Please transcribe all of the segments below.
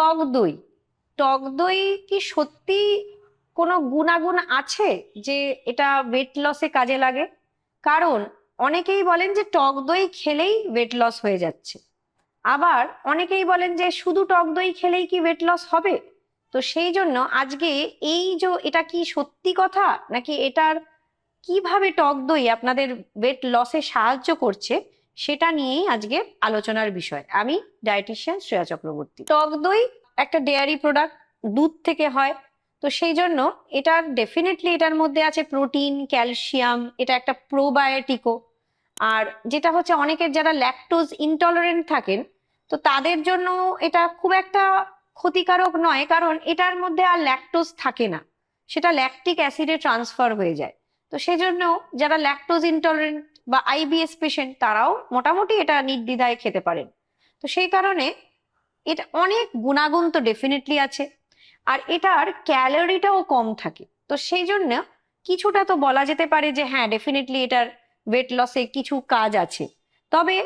টক দই। টক দই কি সত্যি কোনো গুণাগুণ আছে যে এটা ওয়েট লসে কাজে লাগে? কারণ অনেকেই বলেন যে টক দই খেলেই ওয়েট লস হয়ে যাচ্ছে। আবার অনেকেই বলেন যে শুধু টক দই খেলেই কি ওয়েট লস হবে? তো সেই জন্য আজকে এই যে এটা কি সত্যি কথা, নাকি এটার কীভাবে টক দই আপনাদের ওয়েট লসে সাহায্য করছে সেটা নিয়েই আজকে আলোচনার বিষয়। আমি ডায়েটিশিয়ান শ্রেয়া চক্রবর্তী। টক দই একটা ডেয়ারি প্রোডাক্ট দুধ থেকে হয়, তো সেই জন্য এটার ডেফিনেটলি এটার মধ্যে আছে প্রোটিন ক্যালসিয়াম এটা একটা প্রোবায়োটিকও আর যেটা হচ্ছে অনেকের যারা ল্যাকটোজ ইনটলারেন্ট থাকেন, তো তাদের জন্য এটা খুব একটা ক্ষতিকারক নয়, কারণ এটার মধ্যে আর ল্যাকটোজ থাকে না। সেটা ল্যাকটিক অ্যাসিডে ট্রান্সফার হয়ে যায়। তো সেই জন্য যারা ল্যাকটোজ ইনটলারেন্ট বা আইবিএস পেশেন্ট তারাও মোটামুটি এটা নির্দ্বিধায় খেতে পারেন। তো সেই কারণে এটা অনেক গুণাগুণ তো ডেফিনেটলি আছে, আর এটার ক্যালোরিটাও কম থাকে। তো সেই জন্য কিছুটা তো বলা যেতে পারে যে হ্যাঁ ডেফিনেটলি এটার ওয়েট লসে কিছু কাজ আছে। তবে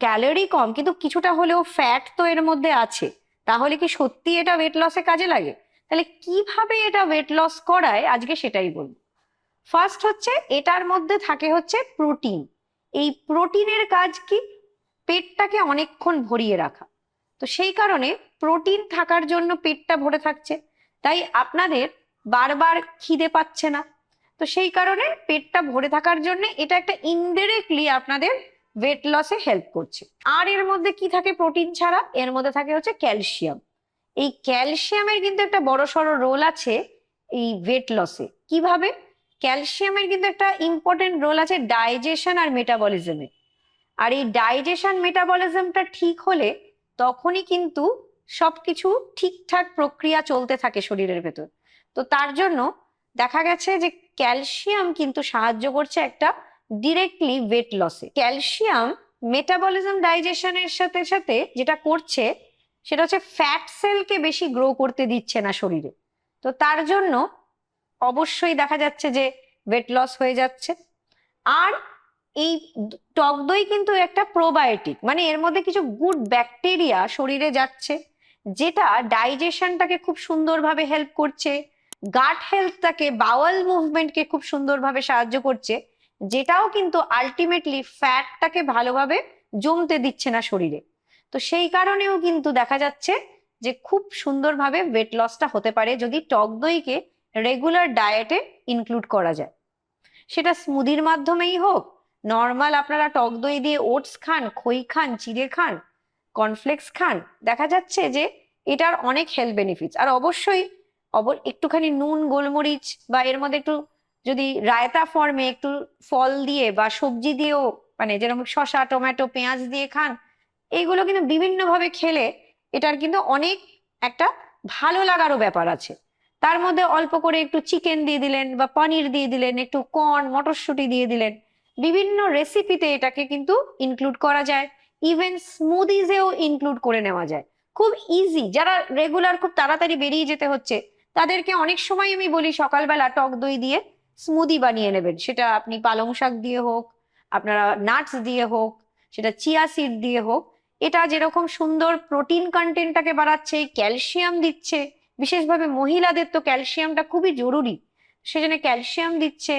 ক্যালোরি কম, কিন্তু কিছুটা হলেও ফ্যাট তো এর মধ্যে আছে। তাহলে কি সত্যি এটা ওয়েট লসে কাজে লাগে? তাহলে কীভাবে এটা ওয়েট লস করায়? আজকে সেটাই বলব। ফার্স্ট হচ্ছে, এটার মধ্যে থাকে হচ্ছে প্রোটিন এই প্রোটিনের কাজ কি? পেটটাকে অনেকক্ষণ ভরিয়ে রাখা। তো সেই কারণে প্রোটিন থাকার জন্য পেটটা ভরে থাকছে। তাই আপনাদের বারবার খিদে পাচ্ছে না। তো সেই কারণে পেটটা ভরে থাকার জন্য এটা একটা ইনডিরেক্টলি আপনাদের ওয়েট লসে হেল্প করছে। আর এর মধ্যে কি থাকে প্রোটিন ছাড়া? এর মধ্যে থাকে হচ্ছে ক্যালসিয়াম এই ক্যালসিয়ামের কিন্তু একটা বড় সড়ো রোল আছে এই ওয়েট লসে কীভাবে? ক্যালসিয়ামের কিন্তু একটা ইম্পর্টেন্ট রোল আছে ডাইজেশন আর মেটাবলিজমে আর এই ডাইজেশন মেটাবলিজমটা ঠিক হলে তখনই কিন্তু সবকিছু ঠিকঠাক প্রক্রিয়া চলতে থাকে শরীরের ভেতর। তো তার জন্য দেখা গেছে যে ক্যালসিয়াম কিন্তু সাহায্য করছে একটা ডিরেক্টলি ওয়েট লসে ক্যালসিয়াম মেটাবলিজম ডাইজেশনের সাথে সাথে যেটা করছে, সেটা হচ্ছে ফ্যাট সেলকে বেশি গ্রো করতে দিচ্ছে না শরীরে। তো তার জন্য অবশ্যই দেখা যাচ্ছে যে ওয়েট লস হয়ে যাচ্ছে। আর এই টক দই কিন্তু একটা প্রোবায়োটিক মানে এর মধ্যে কিছু গুড ব্যাকটেরিয়া শরীরে যাচ্ছে, যেটা ডাইজেশনটাকে খুব সুন্দরভাবে হেল্প করছে গাট হেলথটাকে বাওয়াল মুভমেন্টকে খুব সুন্দরভাবে সাহায্য করছে, যেটাও কিন্তু আলটিমেটলি ফ্যাটটাকে ভালোভাবে জমতে দিচ্ছে না শরীরে। তো সেই কারণেও কিন্তু দেখা যাচ্ছে যে খুব সুন্দরভাবে ওয়েট লসটা হতে পারে যদি টক দইকে রেগুলার ডায়েটে ইনক্লুড করা যায়। সেটা স্মুদির মাধ্যমেই হোক নর্মাল আপনারা টক দই দিয়ে ওটস খান, খই খান, চিড়ে খান কর্নফ্লেক্স খান, দেখা যাচ্ছে যে এটার অনেক হেলথ বেনিফিটস আর অবশ্যই অব, একটুখানি নুন, গোলমরিচ বা এর মধ্যে একটু যদি রায়তা ফর্মে একটু ফল দিয়ে বা সবজি দিয়েও মানে যেরকম শসা, টমেটো, পেঁয়াজ দিয়ে খান এইগুলো কিন্তু বিভিন্নভাবে খেলে এটার কিন্তু অনেক একটা ভালো লাগারও ব্যাপার আছে। তার মধ্যে অল্প করে একটু চিকেন দিয়ে দিলেন বা পনির দিয়ে দিলেন, একটু কর্ন মটরশুঁটি দিয়ে দিলেন। বিভিন্ন রেসিপিতে এটাকে কিন্তু ইনক্লুড করা যায়। ইভেন স্মুদিজেও ইনক্লুড করে নেওয়া যায়। খুব ইজি যারা রেগুলার খুব তাড়াতাড়ি বেরিয়ে যেতে হচ্ছে, তাদেরকে অনেক সময় আমি বলি সকালবেলা টক দই দিয়ে স্মুদি বানিয়ে নেবেন। সেটা আপনি পালং শাক দিয়ে হোক, আপনারা নাটস দিয়ে হোক, সেটা চিয়া সিড দিয়ে হোক। এটা যেরকম সুন্দর প্রোটিন কন্টেন্টটাকে বাড়াচ্ছে ক্যালসিয়াম দিচ্ছে বিশেষভাবে মহিলাদের তো ক্যালসিয়ামটা খুবই জরুরি। সেজন্য ক্যালসিয়াম দিচ্ছে,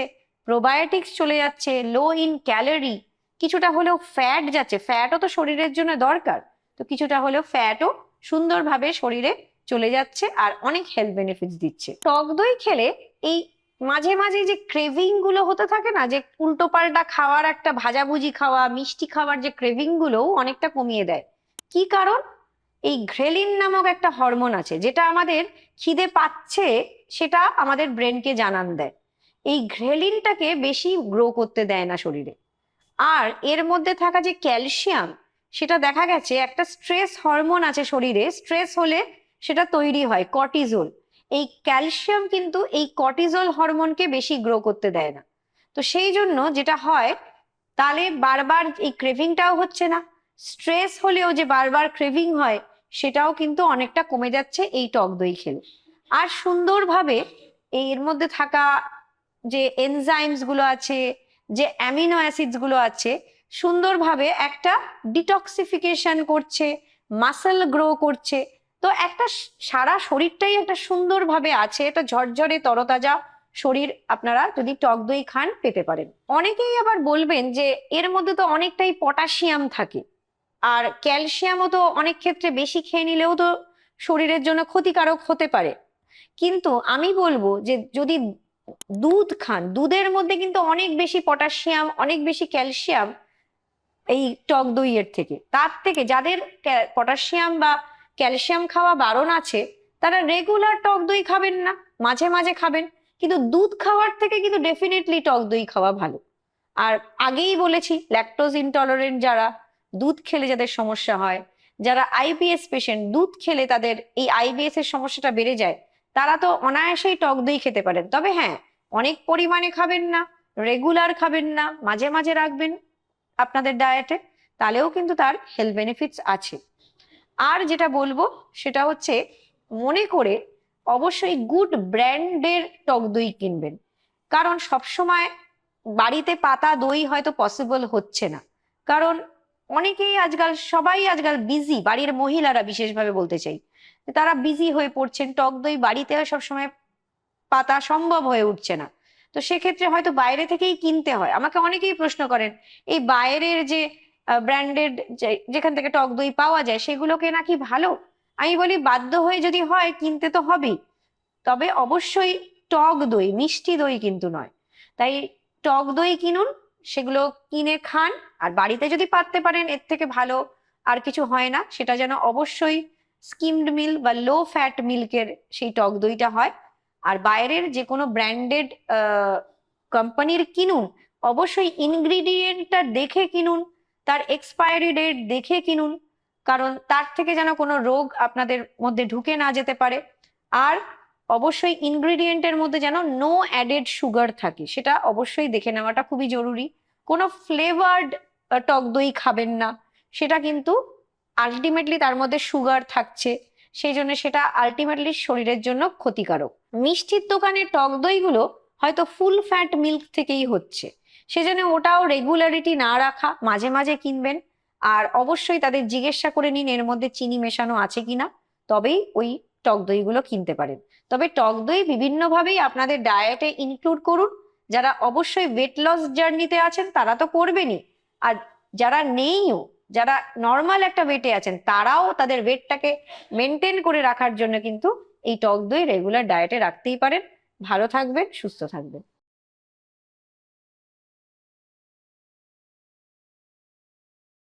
প্রোবায়োটিক্স চলে যাচ্ছে, লো ইন ক্যালোরি, কিছুটা হলেও ফ্যাট যাচ্ছে। ফ্যাটও তো শরীরের জন্য দরকার। তো কিছুটা হলেও ফ্যাটও সুন্দরভাবে শরীরে চলে যাচ্ছে আর অনেক হেলথ বেনিফিটস দিচ্ছে। টক দই খেলে এই মাঝে মাঝে যে ক্রেভিংগুলো হতে থাকে না, যে উল্টো পাল্টা খাওয়ার একটা ভাজাভুজি খাওয়া, মিষ্টি খাওয়ার যে ক্রেভিং গুলোও অনেকটা কমিয়ে দেয়। কি কারণ? এই ঘ্রেলিন নামক একটা হরমোন আছে, যেটা আমাদের খিদে পাচ্ছে, সেটা আমাদের ব্রেনকে জানান দেয়। এই ঘ্রেলিনটাকে বেশি গ্রো করতে দেয় না শরীরে। আর এর মধ্যে থাকা যে ক্যালসিয়াম, সেটা দেখা গেছে, একটা স্ট্রেস হরমোন আছে শরীরে, স্ট্রেস হলে সেটা তৈরি হয় কর্টিজোল এই ক্যালসিয়াম কিন্তু এই কর্টিজল হরমোনকে বেশি গ্রো করতে দেয় না। তো সেই জন্য যেটা হয় তাহলে বারবার এই ক্রেভিংটাও হচ্ছে না। স্ট্রেস হলেও যে বারবার ক্রেভিং হয় সেটাও কিন্তু অনেকটা কমে যাচ্ছে এই টক দই খেলে। আর সুন্দরভাবে এর মধ্যে থাকা যে এনজাইমসগুলো আছে, যে অ্যামিনো অ্যাসিডসগুলো আছে, সুন্দরভাবে একটা ডিটক্সিফিকেশন করছে মাসেল গ্রো করছে। তো একটা সারা শরীরটাই একটা সুন্দরভাবে আছে, একটা ঝরঝরে তরতাজা শরীর আপনারা যদি টক দই খান, পেতে পারেন। অনেকেই আবার বলবেন যে এর মধ্যে তো অনেকটাই পটাশিয়াম থাকে। আর ক্যালসিয়ামও তো অনেক ক্ষেত্রে বেশি খেয়ে নিলেও তো শরীরের জন্য ক্ষতিকারক হতে পারে। কিন্তু আমি বলব যে যদি দুধ খান, দুধের মধ্যে কিন্তু অনেক বেশি পটাশিয়াম, অনেক বেশি ক্যালসিয়াম এই টক দইয়ের থেকে। তার থেকে যাদের পটাশিয়াম বা ক্যালসিয়াম খাওয়া বারণ আছে, তারা রেগুলার টক দই খাবেন না, মাঝে মাঝে খাবেন। কিন্তু দুধ খাওয়ার থেকে কিন্তু ডেফিনেটলি টক দই খাওয়া ভালো। আর আগেই বলেছি ল্যাকটোজ ইনটলারেন্ট যারা দুধ খেলে যাদের সমস্যা হয়, যারা আইবিএস পেশেন্ট দুধ খেলে তাদের এই আইবিএস এর সমস্যাটা বেড়ে যায়, তারা তো অনায়াসেই টক দই খেতে পারেন। তবে হ্যাঁ অনেক পরিমাণে খাবেন না রেগুলার খাবেন না, মাঝে মাঝে রাখবেন আপনাদের ডায়েটে তাহলেও কিন্তু তার হেলথ বেনিফিটস আছে। আর যেটা বলব, সেটা হচ্ছে মনে করে অবশ্যই গুড ব্র্যান্ডের টক দই কিনবেন। কারণ সবসময় বাড়িতে পাতা দই হয়তো পসিবল হচ্ছে না। কারণ অনেকেই আজকাল, সবাই আজকাল বিজি বাড়ির মহিলারা বিশেষভাবে বলতে চাই। তারা বিজি হয়ে পড়ছেন, টক দই বাড়িতে সবসময় পাতা সম্ভব হয়ে উঠছে না। তো সেক্ষেত্রে হয়তো বাইরে থেকেই কিনতে হয়। আমাকে অনেকেই প্রশ্ন করেন, এই বাইরের যে ব্র্যান্ডেড যেখান থেকে টক দই পাওয়া যায় সেগুলোকে নাকি ভালো? আমি বলি, বাধ্য হয়ে যদি হয়, কিনতে তো হবেই। তবে অবশ্যই টক দই, মিষ্টি দই কিন্তু নয়। তাই টক দই কিনুন, সেগুলো কিনে খান আর বাড়িতে যদি পারতে পারেন, এর থেকে ভালো আর কিছু হয় না। সেটা যেন অবশ্যই স্কিমড মিল বা লো ফ্যাট মিল্কের সেই টক দইটা হয়। আর বাইরের যে কোনো ব্র্যান্ডেড কোম্পানির কিনুন, অবশ্যই ইনগ্রিডিয়েন্টটা দেখে কিনুন, তার এক্সপায়ারি ডেট দেখে কিনুন, কারণ তার থেকে যেন কোনো রোগ আপনাদের মধ্যে ঢুকে না যেতে পারে। আর অবশ্যই ইনগ্রিডিয়েন্টের মধ্যে যেন নো অ্যাডেড সুগার থাকে, সেটা অবশ্যই দেখে নেওয়াটা খুবই জরুরি। কোনো ফ্লেভার্ড টক দই খাবেন না। সেটা কিন্তু আলটিমেটলি তার মধ্যে সুগার থাকছে। সেই জন্য সেটা আলটিমেটলি শরীরের জন্য ক্ষতিকারক। মিষ্টির দোকানে টক দইগুলো হয়তো ফুল ফ্যাট মিল্ক থেকেই হচ্ছে। সেজন্য ওটাও রেগুলারিটি না রাখা, মাঝে মাঝে কিনবেন। আর অবশ্যই তাদের জিজ্ঞাসা করে নিন, এর মধ্যে চিনি মেশানো আছে কিনা। তবেই ওই টক দইগুলো কিনতে পারেন। তবে টক দই বিভিন্নভাবেই আপনাদের ডায়েটে ইনক্লুড করুন। যারা অবশ্যই ওয়েট লস জার্নিতে আছেন, তারা তো করবেনই। আর যারা নেইও, যারা নর্মাল একটা ওয়েটে আছেন, তারাও তাদের ওয়েটটাকে মেনটেন করে রাখার জন্য কিন্তু এই টক দই রেগুলার ডায়েটে রাখতেই পারেন। ভালো থাকবেন, সুস্থ থাকবেন।